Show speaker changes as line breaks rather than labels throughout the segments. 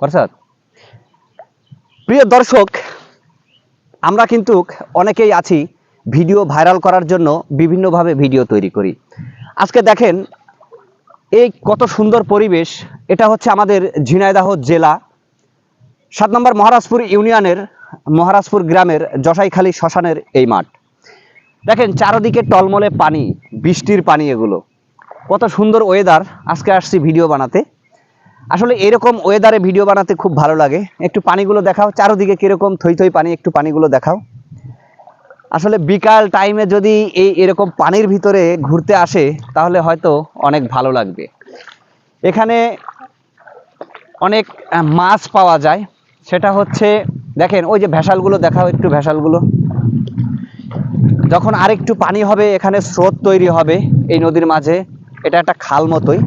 করছত প্রিয় দর্শক, আমরা কিন্তু অনেকেই আছি ভিডিও ভাইরাল করার জন্য বিভিন্নভাবে ভিডিও তৈরি করি। আজকে দেখেন এই কত সুন্দর পরিবেশ, এটা হচ্ছে আমাদের ঝিনাইদাহ জেলা। সাত নম্বর মহারাজপুর ইউনিয়নের, মহারাজপুর গ্রামের জসাইখালী শ্মশানের এই মাঠ। দেখেন চারদিকে টলমলে পানি, বৃষ্টির পানি এগুলো। কত সুন্দর ওয়েদার আজকে আসছি ভিডিও বানাতে। আসলে এরকম ওয়েদারে ভিডিও বানাতে খুব ভালো লাগে। একটু পানিগুলো দেখাও। চারোদিকে কীরকম থই থই পানি, একটু পানিগুলো দেখাও। আসলে বিকাল টাইমে যদি এই এরকম পানির ভিতরে ঘুরতে আসে, তাহলে হয়তো অনেক ভালো লাগবে। এখানে অনেক মাছ পাওয়া যায়। সেটা হচ্ছে, দেখেন, ওই যে ভেসালগুলো, দেখাও একটু ভেসালগুলো। যখন আরেকটু পানি হবে, এখানে স্রোত তৈরি হবে এই নদীর মাঝে। এটা একটা খাল মতোই।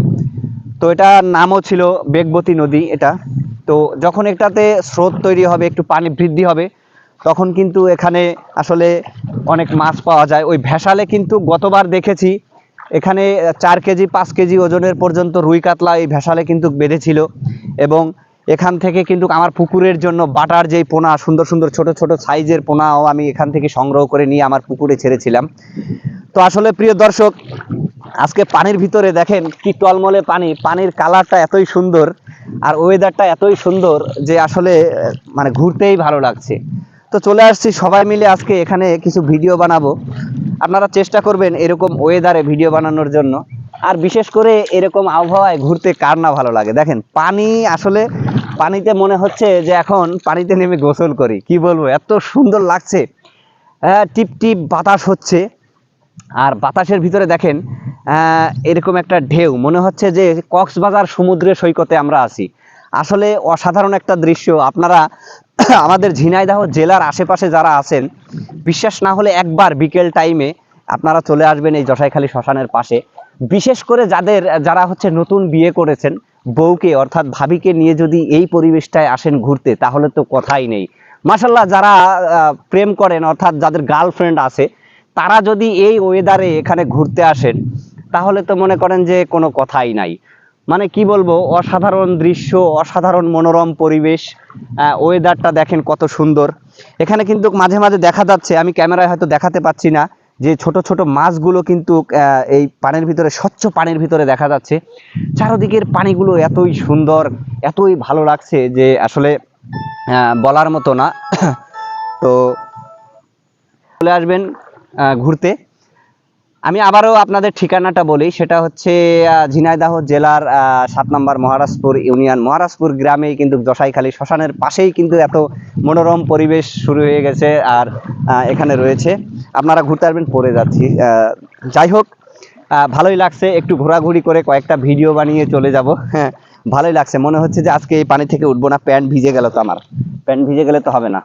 তো এটা নামও ছিল বেগবতী নদী এটা। তো যখন এটাতে স্রোত তৈরি হবে, একটু পানি বৃদ্ধি হবে, তখন কিন্তু এখানে আসলে অনেক মাছ পাওয়া যায়। ওই ভেসালে কিন্তু গতবার দেখেছি, এখানে চার কেজি, পাঁচ কেজি ওজনের পর্যন্ত রুই কাতলা এই ভেসালে কিন্তু বেঁধেছিল এবং এখান থেকে কিন্তু আমার পুকুরের জন্য বাটার যেই পোনা, সুন্দর সুন্দর ছোট ছোট সাইজের পোনাও আমি এখান থেকে সংগ্রহ করে নিয়ে আমার পুকুরে ছেড়েছিলাম। তো আসলে প্রিয় দর্শক আজকে পানির ভিতরে দেখেন কি টলমলে পানি, পানির কালারটা এতই সুন্দর আর ওয়েদারটা এতই সুন্দর যে আসলে মানে ঘুরতেই ভালো লাগছে। তো চলে আসছি সবাই মিলে আজকে এখানে কিছু ভিডিও বানাবো। আপনারা চেষ্টা করবেন এরকম ওয়েদারে ভিডিও বানানোর জন্য। আর বিশেষ করে এরকম আবহাওয়ায় ঘুরতে কার না ভালো লাগে? দেখেন, পানি আসলে পানিতে মনে হচ্ছে যে এখন পানিতে নেমে গোসল করি। কি বলব? এত সুন্দর লাগছে। হ্যাঁ টিপ টিপ বাতাস হচ্ছে। আর বাতাসের ভিতরে দেখেন এরকম একটা ঢেউ। মনে হচ্ছে যে কক্সবাজার সমুদ্রের সৈকতে আমরা আছি। আসলে অসাধারণ একটা দৃশ্য। আপনারা আমাদের ঝিনাইদহ জেলার আশেপাশে যারা আছেন, বিশ্বাস না হলে একবার বিকেল টাইমে আপনারা চলে আসবেন এই জসাইখালী শ্মশানের পাশে। বিশেষ করে যাদের, যারা হচ্ছে নতুন বিয়ে করেছেন, বউকে অর্থাৎ ভাবিকে নিয়ে যদি এই পরিবেশটায় আসেন ঘুরতে, তাহলে তো কথাই নেই। মাসাল্লাহ যারা প্রেম করেন, অর্থাৎ যাদের গার্লফ্রেন্ড আছে তারা যদি এই ওয়েদারে এখানে ঘুরতে আসেন, তাহলে তো মনে করেন যে কোনো কথাই নাই। মানে কি বলব, অসাধারণ দৃশ্য, অসাধারণ মনোরম পরিবেশ ওয়েদারটা দেখেন কত সুন্দর। এখানে কিন্তু মাঝে মাঝে দেখা যাচ্ছে, আমি ক্যামেরায় হয়তো দেখাতে পাচ্ছি না, যে ছোট ছোট মাছগুলো কিন্তু এই পানির ভিতরে, স্বচ্ছ পানির ভিতরে দেখা যাচ্ছে। চারদিকের পানিগুলো এতই সুন্দর, এতই ভালো লাগছে যে আসলে বলার মতো না। তো, চলে আসবেন। ঘুরতে। আমি আবারও আপনাদের ঠিকানাটা বলি, সেটা হচ্ছে ঝিনাইদহ জেলার সাত নম্বর মহারাজপুর ইউনিয়ন। মহারাজপুর গ্রামেই কিন্তু দশাইখালী শ্মশানের পাশেই কিন্তু এত মনোরম পরিবেশ শুরু হয়ে গেছে আর এখানে রয়েছে। আপনারা ঘুরতে আসবেন পরে যাচ্ছি। যাই হোক ভালোই লাগছে, একটু ঘোরাঘুরি করে কয়েকটা ভিডিও বানিয়ে চলে যাব। হ্যাঁ ভালোই লাগছে। মনে হচ্ছে যে আজকে এই পানি থেকে উঠবো না, প্যান্ট ভিজে গেল তো আমার। প্যান্ট ভিজে গেলে তো হবে না।